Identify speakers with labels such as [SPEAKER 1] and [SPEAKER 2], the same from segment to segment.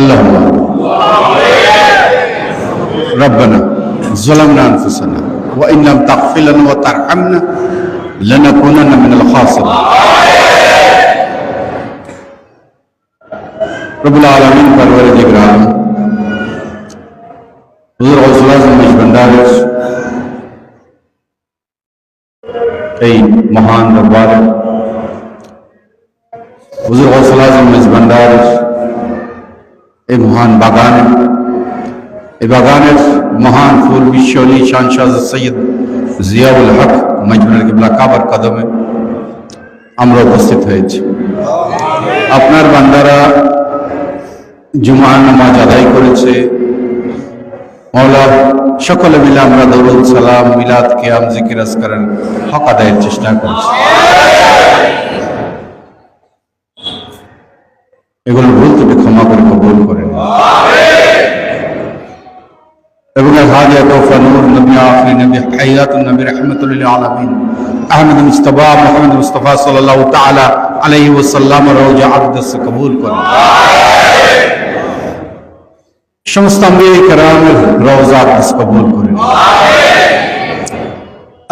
[SPEAKER 1] اللهم ربنا ظلمنا أنفسنا وإن لم تغفر لنا وترحمنا لنكونن من الخاسرين. رب العالمين پرور جگران حضور حوصلہ زمش بندارس اي مهان دربار حضور حوصلہ زمش بندارس এই মহান বাগানে। এই বাগানের মহান ফুল বিশ্বলী শানশাহ সৈয়দ জিয়াউল হক মজবুর কিবলা কাবার কদমে আমরা উপস্থিত হয়েছি। আপনার বান্দারা জুমার নামাজ আদায় করেছে। মৌলা, সকলে মিলে আমরা দরুদ সালাম, মিলাদ কিয়াম, জিকির আসকারের হক আদায়ের চেষ্টা করছি। এগুলো ভুল ত্রুটি ক্ষমা করে কবুল করেন এবং হাজিয়া তোফা নূর নবী আখরি নবী হায়াতুন নবী, রহমতুল্লিল আলমিন। আহমদ মুস্তফা, মোহাম্মদ মুস্তফা সাল্লাল্লাহু তাআলা আলাইহি ওয়াসাল্লাম রওজা আকদাস কবুল করেন। সমস্ত আম্বিয়া কেরামের রওজা আকদাস কবুল করেন।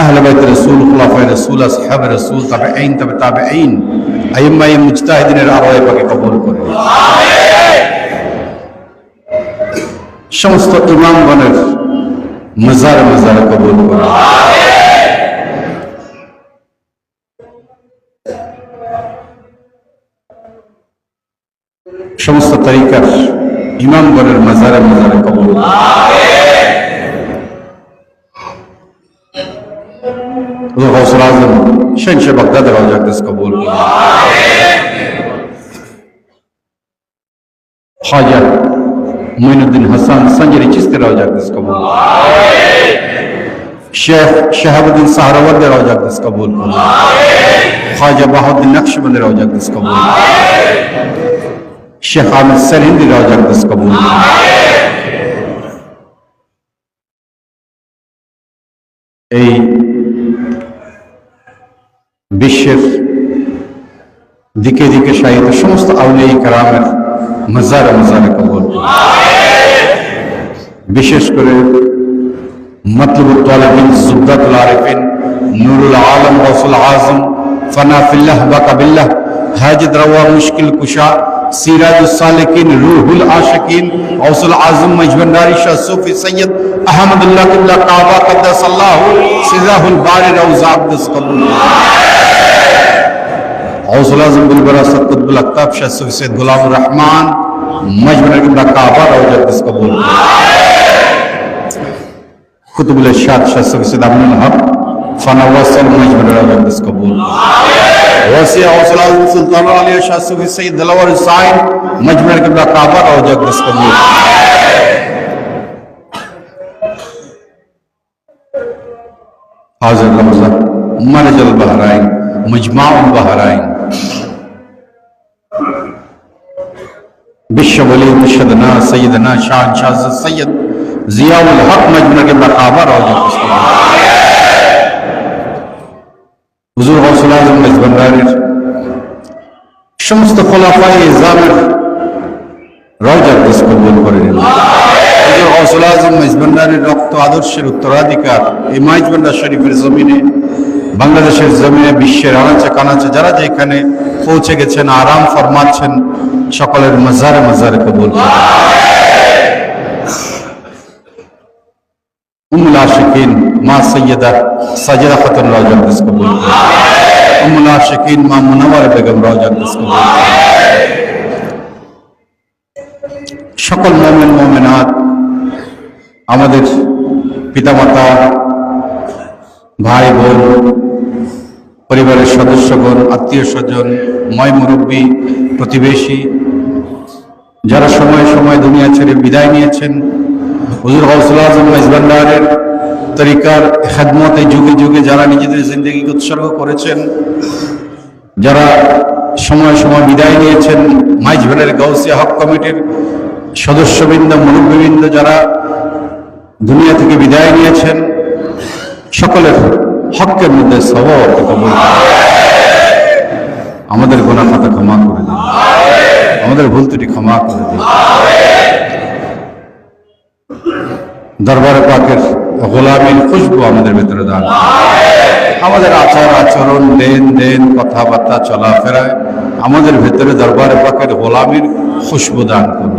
[SPEAKER 1] আহলে বাইত রাসূল, খুলাফায়ে রাসূল, আসহাবে রাসূল, তাবেঈন তবে তাবেঈন আইম্মায়ে মুজতাহিদিনের আরওয়ায়ে পাকে কবুল করেন সমস্ত ইমামগণের মজার মজার কবুল করেন সমস্ত তরিকার ইমামগণের মজারে মজারে কবুল আকদাস কবুল করেন। খাজা মঈনুদ্দিন হাসান সঞ্জরি চিস্তি রওজা আকদাস কবুল করেন। শেখ শাহাবুদ্দিন সাহারাওয়ার্দী রওজা আকদাস কবুল করেন। খাজা বাহাউদ্দিন নকশবন্দি রওজা আকদাস কবুল করেন। শেখ আহমদ সরহিন্দি রওজা আকদাস কবুল করেন। এই বিশ্বের দিকে দিকে শাহিত সমস্ত আউলিয়া কারামের মজারে মজারে কবুল করুন। বিশেষ করে মতলবুল তালিবিন, জুবদাতুল আরিফিন, নুরুল আলম গৌসুল আজম, ফনাফিল্লাহ বাকাবিল্লাহ হাজিদ রওয়া, মুশকিল কুশা সিরাজুল সালিকিন, রুহুল আশিকিন গৌসুল আজম মজবন্দারি শাহ সুফি সৈয়দ আহমদুল্লাহ কিবলা কাবা কদ্দাসাল্লাহু সিজাহুল বারি রওজা আকদাস কবুল করুন। গৌসুল আজম বুলবরা সদকুতুল আক্তাব শাহ সুফি সৈয়দ গোলামুর রহমান মজবন্দারি কিবলা কাবা রওজা আকদাস কবুল করুন। কুতুবুল ইরশাদ শাহ সুফি সৈয়দ আমিনুল হক ফানাওয়াসল মজবন্দারি রওজা আকদাস কবুল করুন। وسيع وصلاة سلطان علي شاه صوفي سيد دلور السائل مجمع قبلة كعبة روجة قدس قبول حاضر لحظة مرج البحرين مجمع البحرين বিশ্ব বলি মুর্শিদ না সৈয়দ না শাহ শাহ সৈয়দ জিয়াউল হক মজমুনাকে বারআবা হুজুর গৌসুল আজম মেজবান্ডারের সমস্ত খোলাফায় ইসলামের রওজার দেশ করে নিল হুজুর গৌসুল আজম মেজবান্ডারের রক্ত আদর্শের উত্তরাধিকার এই মেজবান্ডার শরীফের জমিনে বাংলাদেশের জমিনে, বিশ্বের আনাচে কানাচে যারা যেখানে পৌঁছে গেছেন, আরাম ফরমাচ্ছেন, সকলের মাজারে মাজারে কবুল উমুল আশিকিন, মা সৈয়দা সাজেদা খাতুন দিস কবুল উমুল আশিকিন, মা মুনাওয়ার বেগম দিস কবুল সকল মোমেন, মোমেনাত, আমাদের পিতামাতা, ভাই, বোন পরিবারের সদস্যগণ, আত্মীয় স্বজন, ময় মুরব্বী, প্রতিবেশী, যারা সময় সময় দুনিয়া ছেড়ে বিদায় নিয়েছেন, হুজুর গৌসুল আজম মেজবান্ডারের তরিকার খেদমতে যুগে যুগে যারা নিজেদের জিন্দগিকে উৎসর্গ করেছেন, যারা সময় সময় বিদায় নিয়েছেন মাইজভেলের গৌসিয়া হক কমিটির সদস্যবৃন্দ, মুরব্বীবৃন্দ যারা দুনিয়া থেকে বিদায় নিয়েছেন, সকলের হকের মধ্যে সবর কবল আমাদের গোনা খাতা ক্ষমা করে দিন। আমাদের ভুল ত্রুটি ক্ষমা করে দিন। দরবার পাকের গোলামীর খুশবু আমাদের ভেতরে দান আমাদের আচার আচরণ, দেন দেন, কথাবার্তা চলাফেরায় আমাদের ভেতরে দরবার পাকের গোলামীর খুশবু দান করুন।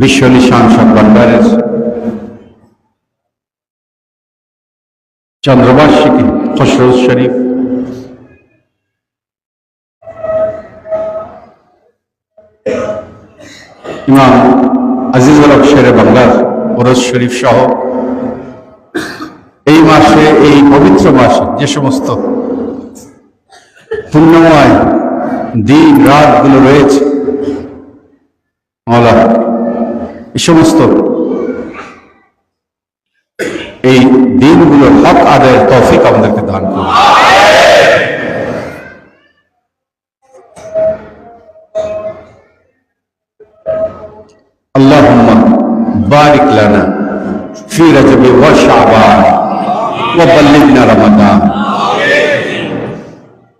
[SPEAKER 1] বিশ্ব নিশান সব ভান্ডারের চন্দ্রবার্ষিকী খসরুল শরীফ। ইমাম আজিজুল শেরে বাংলার ওরস শরীফ সহ এই মাসে, এই পবিত্র মাসে যে সমস্ত পূর্ণময় দিন, রাতগুলো রয়েছে সমস্ত এই দিনগুলোর হক আদায়ের তৌফিক আমাদেরকে দান করুন اللهم بارك لنا في رجب وشعبان وبلغنا رمضان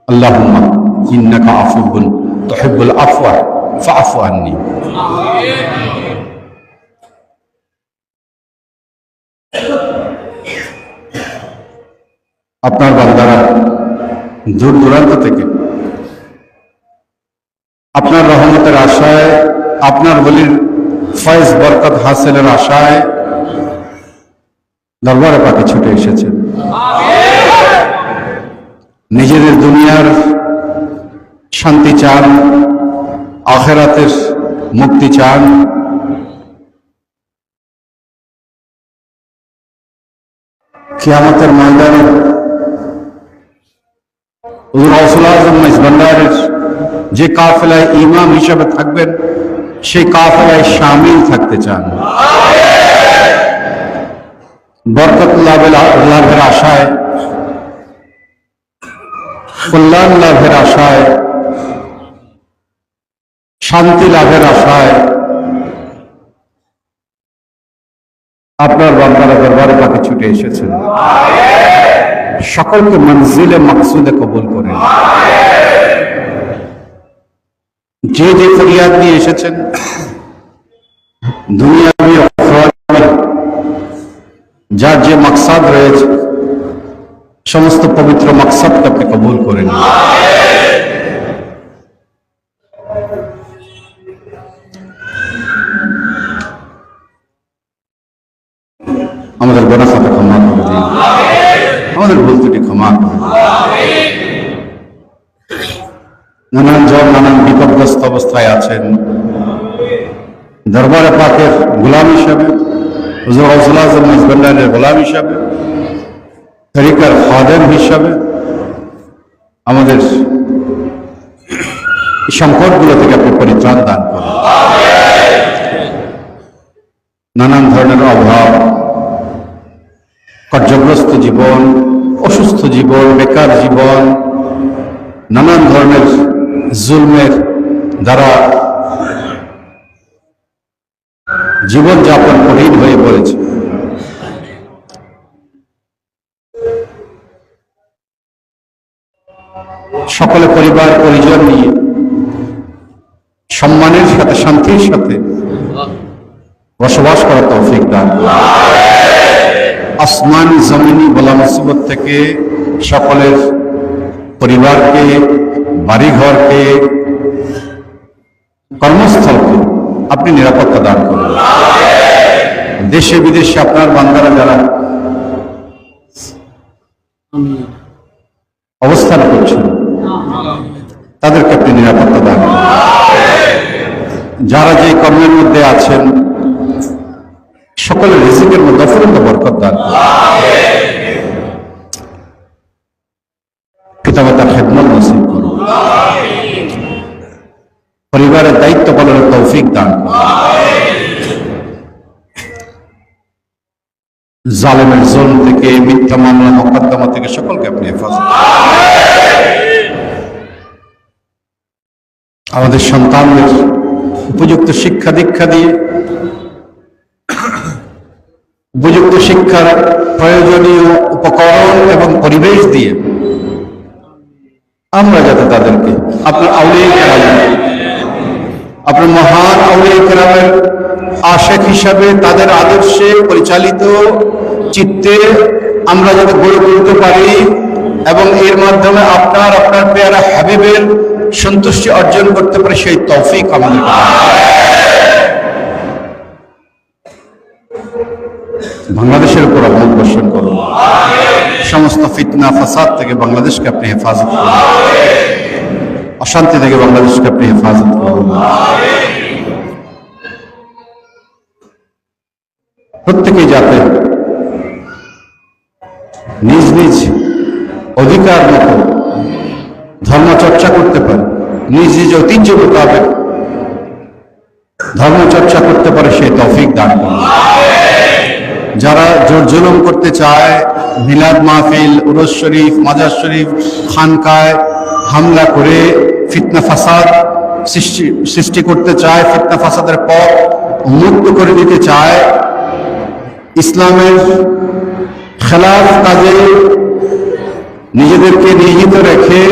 [SPEAKER 1] اللهم انك عفو تحب العفو فاعف عني দূর দূরান্ত থেকে। আপনার রহমতের আশায়, আপনার বলির ফয়েজ বরকত হাসিলের আশায় দরবারে পাকে ছুটে এসেছেন নিজেদের দুনিয়ার শান্তি চান, আখেরাতের মুক্তি চান। কিয়ামতের ময়দানে যে কাফেলায় ইমাম হিসাবে থাকবেন, সেই কাফেলায় সামিল থাকতে চান। বরকত লাভের আশায়, কল্যাণ লাভের আশায়, শান্তি লাভের আশায় আপনার বান্দারা দরবারে পাকে ছুটে এসেছেন। সকলকে মঞ্জিলে, মকসুদে কবুল করেন যে যে ফরিয়াদ নিয়ে এসেছেন যার যে মকসাদ রয়েছে, সমস্ত পবিত্র মাকসাদকে আপনি কবুল করেন আমাদের গোনা নানান জন নানান বিপদগ্রস্ত অবস্থায় আছেন। দরবারে পাকের গোলাম হিসাবে গোলাম হিসাবে, তরিকার খাদেম হিসাবে আমাদের সংকটগুলো থেকে আপনি পরিত্রাণ দান করেন। নানান ধরনের অভাব, কার্যগ্রস্ত জীবন, অসুস্থ জীবন, বেকার জীবন, নানান ধরনের জুলমের দ্বারা জীবনযাপন কঠিন হয়ে পড়েছে সকলে পরিবার, পরিজন নিয়ে সম্মানের সাথে, শান্তির সাথে বসবাস করা তৌফিক দান। আসমান, জমিনি, বলা মুসিবত থেকে সকলের পরিবারকে বাড়িঘরকে কর্মস্থলকে আপনি নিরাপত্তা দান করুন। দেশে বিদেশে আপনার বান্দারা যারা অবস্থান করছেন, তাদেরকে আপনি নিরাপত্তা দান করুন। যারা যে কর্মের মধ্যে আছেন পরিবারের দায়িত্ব পালনের তৌফিক দান জালেমের জোন থেকে, মিথ্যা মামলা, মোকদ্দমা থেকে সকলকে আপনি হেফাজত আমাদের সন্তানদের উপযুক্ত শিক্ষা দীক্ষা দিয়ে, উপযুক্ত শিক্ষার প্রয়োজনীয় উপকরণ এবং পরিবেশ দিয়ে আমরা যাতে তাদেরকে আপনার আউলিয়া আপনার মহান আউলিয়া কেরামের আশেক হিসাবে তাদের আদর্শে পরিচালিত চিত্তে আমরা যাতে গড়ে তুলতে পারি এবং এর মাধ্যমে আপনার আপনার পেয়ারা হাবিবের সন্তুষ্টি অর্জন করতে পারি সেই তৌফিক আমাদের। বাংলাদেশের উপর রহমত বর্ষণ করুন। সমস্ত ফিতনা, ফাসাদ থেকে বাংলাদেশকে আপনি হেফাজত করুন। অশান্তি থেকে বাংলাদেশকে আপনি হেফাজত করুন। প্রত্যেকেই যাতে নিজ নিজ অধিকার মতো ধর্ম চর্চা করতে পারে, নিজ নিজ ঐতিহ্য মোতাবেক ধর্ম চর্চা করতে পারে, সেই তৌফিক দান করুন। যারা জোর জুলুম করতে চায়, মিলাদ মাহফিল, উরস শরীফ, মাজার শরীফ, খানকায় হামলা করে ফিতনা ফাসাদ সৃষ্টি সৃষ্টি করতে চায়, ফিতনা ফাসাদের পথ উন্মুক্ত করে দিতে চায়। ইসলামের খেলাফ কাজে নিজেদেরকে নিয়োজিত রেখে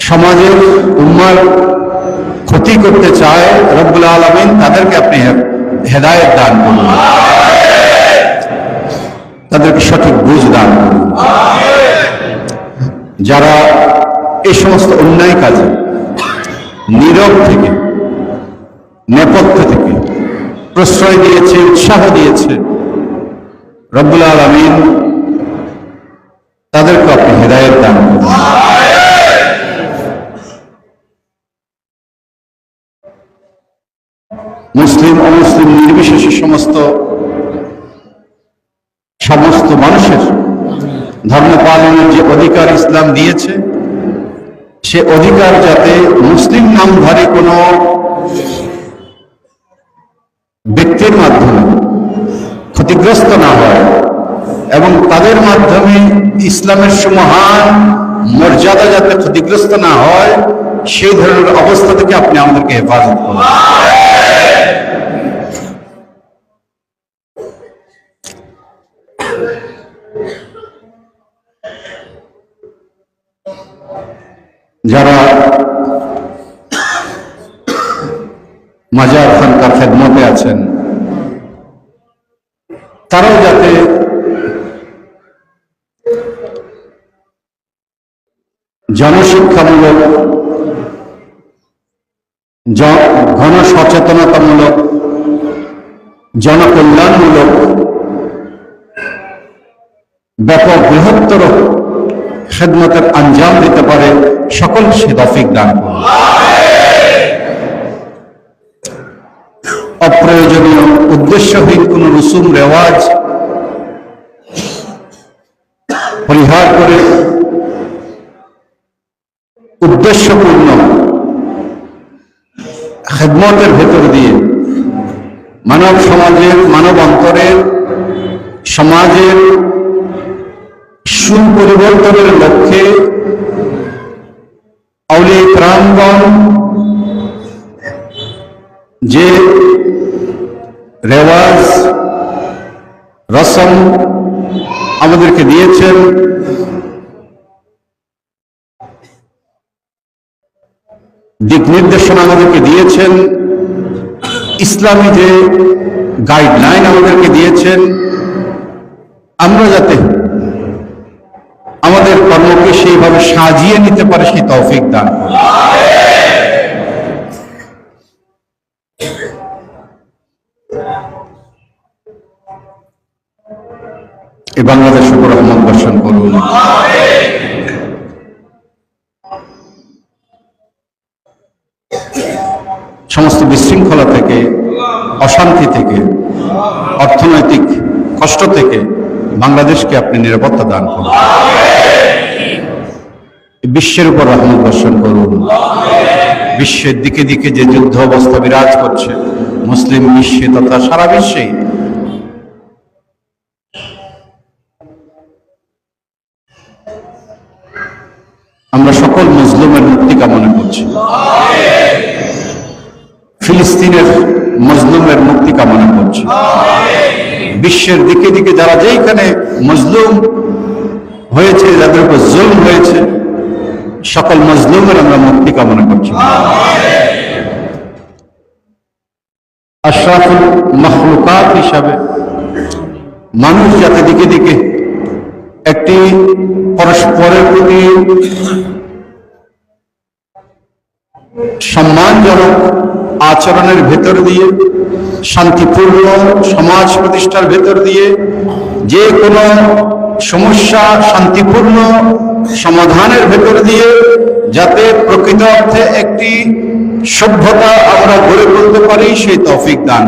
[SPEAKER 1] সমাজের উম্মার ক্ষতি করতে চায়, রব্বুল আলমিন তাদেরকে আপনি হেদায়েত দান করুন। তাদেরকে সঠিক বুঝ দান করুন। যারা এই সমস্ত অন্যায় কাজে নীরব থেকে, নেপথ্য থেকে প্রশ্রয় দিয়েছে, উৎসাহ দিয়েছে, রব্বুল আলমিন তাদেরকে আপনি হেদায়েত দান মুসলিম, অমুসলিম নির্বিশেষে সমস্ত সমস্ত মানুষের ধর্ম পালনের যে অধিকার ইসলাম দিয়েছে, সে অধিকার যাতে মুসলিম নামধারী কোনো ব্যক্তির মাধ্যমে ক্ষতিগ্রস্ত না হয় এবং তাদের মাধ্যমে ইসলামের সুমহান মর্যাদা যাতে ক্ষতিগ্রস্ত না হয়, সেই ধরনের অবস্থা থেকে আপনি আমাদেরকে হেফাজত করুন। যারা মাজার খানকার খেদমতে আছেন তারাও যাতে জনশিক্ষামূলক জন- গণসচেতনতামূলক জনকল্যাণমূলক ব্যাপক বৃহত্তর খেদমতের আঞ্জাম দিতে পারে, সকল সে তফিক দান করুন। অপ্রয়োজনীয় উদ্দেশ্যহীন কোন রসুম, রেওয়াজ, পরিহার করে উদ্দেশ্যপূর্ণ খেদমতের ভেতর দিয়ে মানব সমাজের, মানব অন্তরের, সমাজের সুপরিবর্তনের লক্ষ্যে আউলিয়া ক্রামগণ যে রেওয়াজ, রসম আমাদেরকে দিয়েছেন, দিক নির্দেশনা আমাদেরকে দিয়েছেন, ইসলামী যে গাইডলাইন আমাদেরকে দিয়েছেন, আমরা যাতে আমাদের কর্মকে সেইভাবে সাজিয়ে নিতে পারে সেই তৌফিক দান করুন। এই বাংলাদেশ উপর রহমত বর্ষণ করুন সমস্ত বিশৃঙ্খলা থেকে, অশান্তি থেকে, অর্থনৈতিক কষ্ট থেকে বাংলাদেশকে আপনি নিরাপত্তা দান করুন। বিশ্বের উপর রহমত বর্ষণ করুন। বিশ্বের দিকে দিকে যে যুদ্ধ অবস্থা বিরাজ করছে, মুসলিম বিশ্বে তথা সারা বিশ্বে। আমরা সকল মজলুমের মুক্তি কামনা করছি। ফিলিস্তিনের মজলুমের মুক্তি কামনা করছি। বিশ্বের দিকে দিকে যারা যেইখানে মজলুম হয়েছে, যাদের উপর জুলম হয়েছে, সকল মজলুমের আমরা মুক্তি কামনা করছি। আশরাফুল মখলুকাত হিসাবে মানুষ যাতে দিকে দিকে একটি পরস্পরের প্রতি সম্মানজনক আচরণের ভেতর দিয়ে শান্তিপূর্ণ সমাজ প্রতিষ্ঠার ভেতর দিয়ে যে কোনো সমস্যা শান্তিপূর্ণ সমাধানের ভেতর দিয়ে যাতে প্রকৃত অর্থে একটি সভ্যতা আমরা গড়ে তুলতে পারি, সেই তৌফিক দান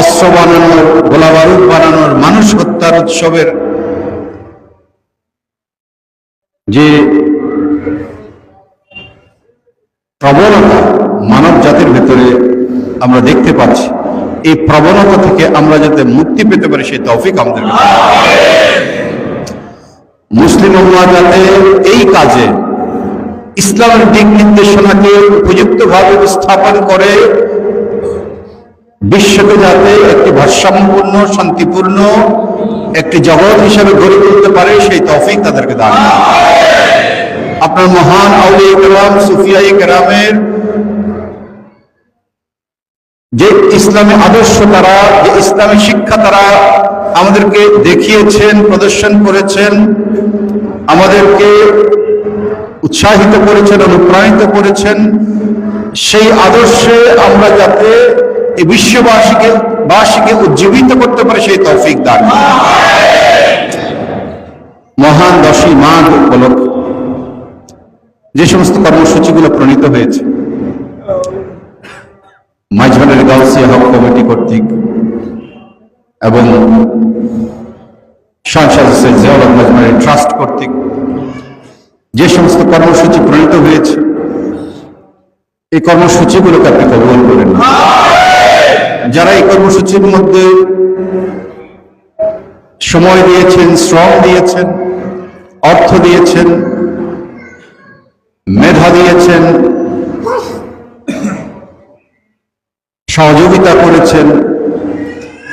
[SPEAKER 1] অস্ত্র বানানোর গোলা বারুদ বানানোর, মানুষ হত্যার উৎসবের যে প্রবণতা ভেতরে আমরা দেখতে পাচ্ছি, এই প্রবণতা থেকে আমরা যাতে মুক্তি পেতে পারি, সেই তৌফিক আমাদের মুসলিম যাতে এই কাজে ইসলামের দিক নির্দেশনাকে উপযুক্তভাবে উপস্থাপন করে, বিশ্বকে যাতে একটি ভারসাম্যপূর্ণ, শান্তিপূর্ণ একটি জগৎ হিসাবে গড়ে তুলতে পারে, সেই তৌফিক তাদেরকে দান আপনার মহান আউলিয়া কেরাম সুফিয়াই কেরামের যে ইসলামী আদর্শ তারা, যে ইসলামী শিক্ষা তারা আমাদেরকে দেখিয়েছেন, প্রদর্শন করেছেন, আমাদেরকে উৎসাহিত করেছেন, অনুপ্রাণিত করেছেন, সেই আদর্শে আমরা যাতে এই বিশ্ববাসীকে, বাসীকে উজ্জীবিত করতে পারে, সেই তৌফিক দান মহান দশই মাঘ উপলক্ষে যে সমস্ত কর্মসূচিগুলো প্রণীত হয়েছে মাঝবানের গাউসিয়া হক কমিটি কর্তৃক এবং সংসদ জিয়াউল ট্রাস্ট কর্তৃক যে সমস্ত কর্মসূচি প্রণীত হয়েছে, এই কর্মসূচিগুলোকে আপনি কবল করেন যারা এই কর্মসূচির মধ্যে সময় দিয়েছেন, শ্রম দিয়েছেন, অর্থ দিয়েছেন, মেধা দিয়েছেন সহযোগিতা করেছেন,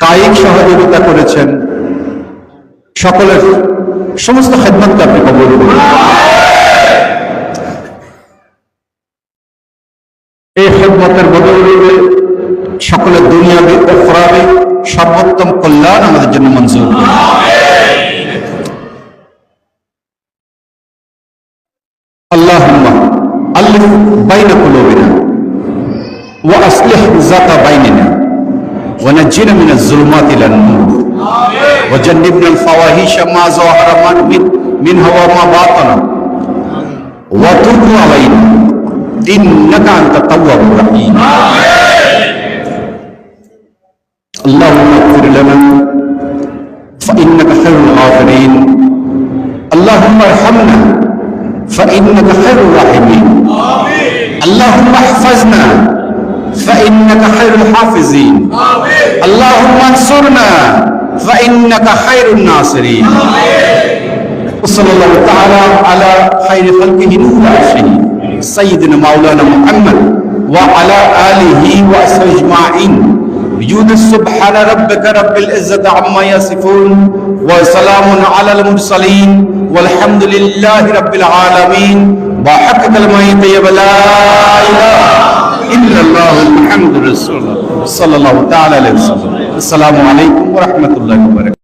[SPEAKER 1] কায়িক সহযোগিতা করেছেন, সকলের সমস্ত খেদমতকে আপনি কবল করুন। এই খেদমতের বদলে সকলের দুনিয়াবে অপরাধে সর্বোত্তম কল্যাণ আমাদের জন্য মঞ্জুর আল্লাহ আল্লাহ বাইনা কুলোবিনা। وأصلح ذات بيننا ونجنا من الظلمات إلى النور. وجنبنا الفواحش ما ظهر من منها وما بطن وتب علينا. إنك أنت التواب الرحيم. اللهم اغفر لنا فإنك خير الغافرين. اللهم ارحمنا فإنك خير الراحمين. اللهم احفظنا خير الحافظين اللهم انصرنا فإنك خير الناصرين وصلى الله تعالى على خير خلقه نور عرشه سيدنا مولانا محمد وعلى آله وأصحابه أجمعين بجود سبحان ربك رب العزة عما يصفون وسلام على المرسلين والحمد لله رب العالمين وحق كلمة طيب لا إله إلا الله محمد رسول الله صلى الله تعالى عليه وسلم. السلام عليكم ورحمة الله وبركاته.